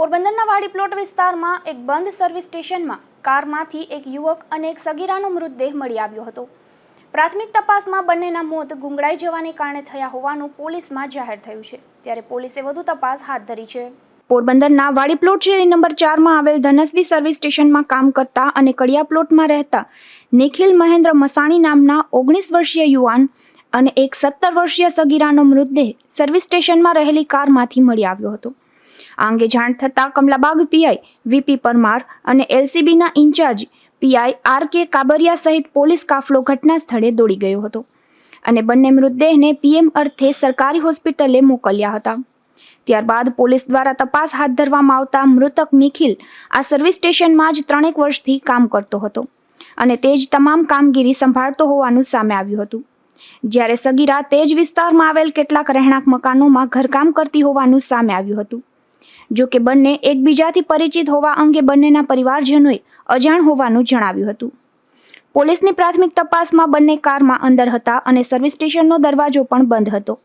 પોરબંદરના વાડી પ્લોટ વિસ્તારમાં એક બંધ સર્વિસ સ્ટેશનમાં કારમાંથી એક યુવક અને એક સગીરાનો મૃતદેહ મળી આવ્યો હતો. પ્રાથમિક તપાસમાં બંનેના મોત ગુંગળાઈ જવાને કારણે થયા હોવાનું પોલીસમાં જાહેર થયું છે. ત્યારે પોલીસે વધુ તપાસ હાથ ધરી છે. પોરબંદરના વાડી પ્લોટ શેરી નંબર ચારમાં આવેલ ધનસ્વી સર્વિસ સ્ટેશનમાં કામ કરતા અને કડિયા પ્લોટમાં રહેતા નિખિલ મહેન્દ્ર મસાણી નામના ઓગણીસ વર્ષીય યુવાન અને એક સત્તર વર્ષીય સગીરાનો મૃતદેહ સર્વિસ સ્ટેશનમાં રહેલી કારમાંથી મળી આવ્યો હતો. આ અંગે જાણ થતાં કમલાબાગ પીઆઈ વીપી પરમાર અને એલસીબીના in charge PI R K Kabariya સહિત પોલીસ કાફલો ઘટના સ્થળે દોડી ગયો હતો અને બંને મૃતદેહને પીએમ અર્થે સરકારી હોસ્પિટલે મોકલ્યા હતા. ત્યારબાદ પોલીસ દ્વારા તપાસ હાથ ધરવામાં આવતા મૃતક નિખિલ આ સર્વિસ સ્ટેશનમાં જ ત્રણેક વર્ષથી કામ કરતો હતો અને તે જ તમામ કામગીરી સંભાળતો હોવાનું સામે આવ્યું હતું. જ્યારે સગીરા તે જ વિસ્તારમાં આવેલ કેટલાક રહેણાંક મકાનોમાં ઘરકામ કરતી હોવાનું સામે આવ્યું હતું. જો કે બંને એકબીજાથી પરિચિત હોવા અંગે બંનેના પરિવારજનોએ અજાણ હોવાનું જણાવ્યું હતું. પોલીસની પ્રાથમિક તપાસમાં બંને કારમાં અંદર હતા અને સર્વિસ સ્ટેશનનો દરવાજો પણ બંધ હતો.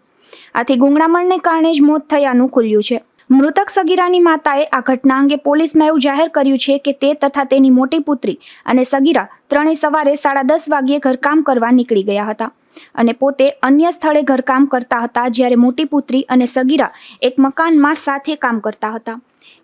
આથી ગુંગળામણને કારણે જ મોત થયાનું ખુલ્યું છે. મૃતક સગીરાની માતાએ આ ઘટના અંગે પોલીસમાં એવું જાહેર કર્યું છે કે તે તથા તેની મોટી પુત્રી અને સગીરા ત્રણેય સવારે સાડા દસ વાગ્યે ઘરકામ કરવા નીકળી ગયા હતા. અને પોતે અન્ય સ્થળે ઘરકામ કરતા હતા જ્યારે મોટી પુત્રી અને સગીરા એક મકાનમાં સાથે કામ કરતા હતા.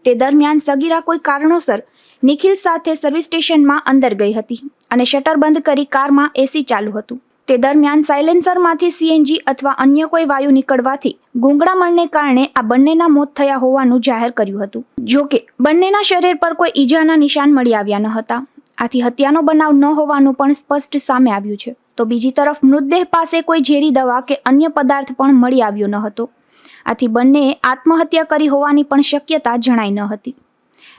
તે દરમિયાન સગીરા કોઈ કારણોસર નિખિલ સાથે સર્વિસ સ્ટેશનમાં અંદર ગઈ હતી અને શટર બંધ કરી કારમાં એસી ચાલુ હતું. તે દરમિયાન સાયલેન્સરમાંથી સીએનજી અથવા અન્ય કોઈ વાયુ નીકળવાથી ગુંગળામણને કારણે આ બંનેના મોત થયા હોવાનું જાહેર કર્યું હતું. જોકે બંનેના શરીર પર કોઈ ઈજાના નિશાન મળી આવ્યા ન હતા. આથી હત્યાનો બનાવ ન હોવાનું પણ સ્પષ્ટ સામે આવ્યું છે. તો બીજી તરફ મૃતદેહ પાસે કોઈ ઝેરી દવા કે અન્ય પદાર્થ પણ મળી આવ્યો ન હતો. આથી બંનેએ આત્મહત્યા કરી હોવાની પણ શક્યતા જણાઈ ન હતી.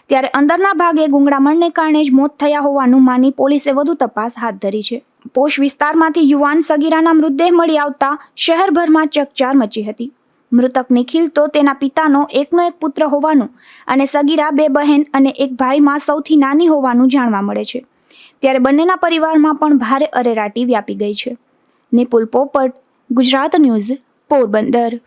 ત્યારે અંદરના ભાગે ગુંગળામણને કારણે જ મોત થયા હોવાનું માની પોલીસે વધુ તપાસ હાથ ધરી છે. પોશ વિસ્તારમાંથી યુવાન સગીરાના મૃતદેહ મળી આવતા શહેરભરમાં ચકચાર મચી હતી. મૃતક નિખિલ તો તેના પિતાનો એકનો એક પુત્ર હોવાનું અને સગીરા બે બહેન અને એક ભાઈમાં સૌથી નાની હોવાનું જાણવા મળે છે. ત્યારે બંનેના પરિવારમાં પણ ભારે અરેરાટી વ્યાપી ગઈ છે. નિપુલ પોપટ ગુજરાત ન્યૂઝ પોરબંદર.